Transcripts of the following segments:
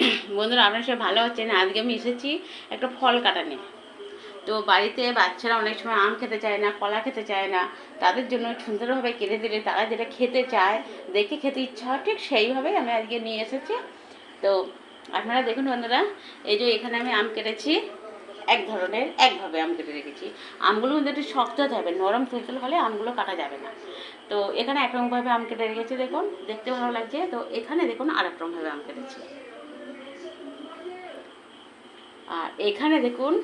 বন্ধুরা, আপনার সব ভালো আছেন? আজকে আমি এসেছি একটা ফল কাটা নিয়ে। তো বাড়িতে বাচ্চারা অনেক সময় আম খেতে চায় না, কলা খেতে চায় না। তাদের জন্য সুন্দরভাবে কেটে দিলে, তারা যেটা খেতে চায়, দেখে খেতে ইচ্ছা হয়, ঠিক সেইভাবেই আমি আজকে নিয়ে এসেছি। তো আপনারা দেখুন বন্ধুরা, এই যে এখানে আমি আম কেটেছি, এক ধরনের, একভাবে আম কেটে রেখেছি। আমগুলো কিন্তু একটু শক্ত হতে হবে নরম তুলতুল হলে আমগুলো কাটা যাবে না। তো এখানে একরকমভাবে আম কেটে রেখেছি, দেখুন, দেখতে ভালো লাগছে। তো এখানে দেখুন আর একরকমভাবে আম কেটেছি। আর এখানে দেখুন।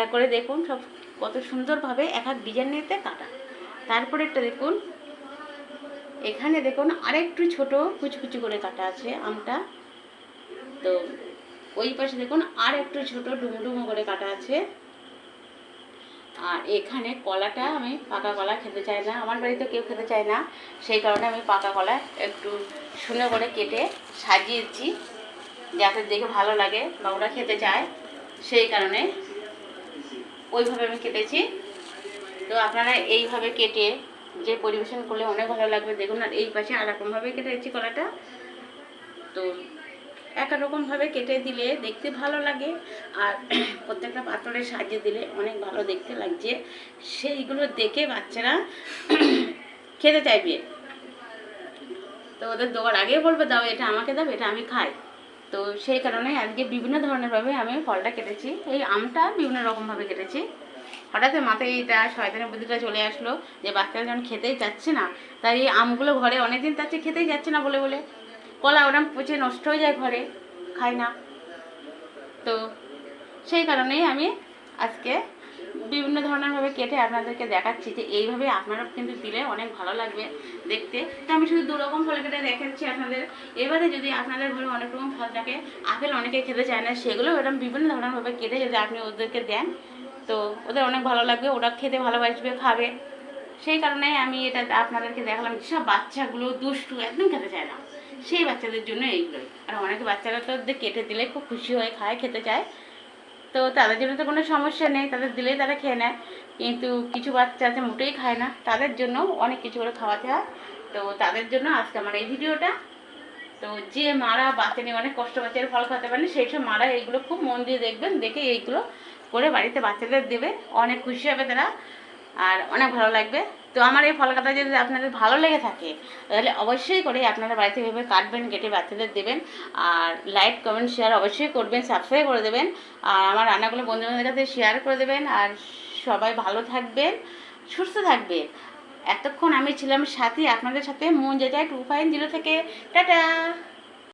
এক করে দেখুন সব কত সুন্দরভাবে এক এক ডিজাইনেতে কাটা। তারপরে একটা দেখুন। এখানে দেখুন আরেকটু ছোট কুচকুচি করে কাটা আছে আমটা। তো ওই পাশে দেখুন আর একটু ছোট ডুমো ডুমো করে কাটা আছে। আর এখানে কলাটা আমি পাকা কলা খেতে চাই না, আমার বাড়িতে কেউ খেতে চায় না। সেই কারণে আমি পাকা কলা একটু সুন্দর করে কেটে সাজিয়েছি, যাতে দেখে ভালো লাগে বা ওরা খেতে চায়। সেই কারণে ওইভাবে আমি কেটেছি। তো আপনারা এইভাবে কেটে যে পরিবেশন করলে অনেক ভালো লাগবে। দেখুন আর এই পাশে আর রকমভাবে কেটেছি কলাটা। তো একরকমভাবে কেটে দিলে দেখতে ভালো লাগে আর প্রত্যেকটা পাত্রে সাজিয়ে দিলে অনেক ভালো দেখতে লাগছে। সেইগুলো দেখে বাচ্চারা খেতে চাইবে। তো ওদের দেওয়ার আগেই বলবে, দাও, এটা আমাকে দাও, এটা আমি খাই। তো সেই কারণে আজকে বিভিন্ন ধরনেরভাবে আমি ফলটা কেটেছি। এই আমটা বিভিন্ন রকমভাবে কেটেছি। হঠাৎ মাথায় এইটা শয়তানের বুদ্ধিটা চলে আসলো যে বাচ্চারা যখন খেতেই চাচ্ছে না, তাই এই আমগুলো ঘরে অনেকদিন তাচ্ছে খেতেই যাচ্ছে না বলে বলে। কলা ওরম পচে নষ্ট হয়ে যায় ঘরে খাই না। তো সেই কারণেই আমি আজকে বিভিন্ন ধরনেরভাবে কেটে আপনাদেরকে দেখাচ্ছি যে এইভাবে আপনারা কিন্তু দিলে অনেক ভালো লাগবে দেখতে। তো আমি শুধু দু রকম ফল কেটে দেখাচ্ছি আপনাদের। এবারে যদি আপনাদের ঘরে অনেক রকম ফল থাকে, আপেল অনেকে খেতে চায় না, সেগুলো এরকম বিভিন্ন ধরনেরভাবে কেটে যদি আপনি ওদেরকে দেন, তো ওদের অনেক ভালো লাগবে, ওরা খেতে ভালোবাসবে, খাবে। সেই কারণে আমি এটা আপনাদেরকে দেখালাম যেসব বাচ্চাগুলো দুষ্টু একদম খেতে চায় না। সেই বাচ্চাদের জন্য এইগুলোই। আর অনেক বাচ্চারা তো কেটে দিলে খুব খুশি হয়ে খায়, খেতে চায়। তো তাদের জন্য তো কোনো সমস্যা নেই, তাদের দিলেই তারা খেয়ে নেয়। কিন্তু কিছু বাচ্চা আছে মোটেই খায় না। তাদের জন্য অনেক কিছু করে খাওয়াতে হয়। তো তাদের জন্য আজকে আমার এই ভিডিওটা। তো যে মারা বাচ্চা নিয়ে অনেক কষ্ট বাচ্চার ফল খাতে পারেন, সেই সব মারা এইগুলো খুব মন দিয়ে দেখবেন, দেখে এইগুলো করে বাড়িতে বাচ্চাদের দেবে। অনেক খুশি হবে তারা। আর অনেক ভালো লাগবে। তো আমার এই ফল কাটা যদি আপনাদের ভালো লেগে থাকে, তাহলে অবশ্যই করে আপনারা বাড়িতে ভেবে কাটবেন, কেটে বাচ্চাদের দেবেন। আর লাইক কমেন্ট শেয়ার অবশ্যই করবেন সাবস্ক্রাইব করে দেবেন। আর আমার রান্নাগুলো বন্ধু বন্ধুবান্ধবের কাছে শেয়ার করে দেবেন। আর সবাই ভালো থাকবেন, সুস্থ থাকবেন। এতক্ষণ আমি ছিলাম সাথী, আপনাদের সাথে মন যেটা টু ফাইভ জিরো থেকে। টাটা!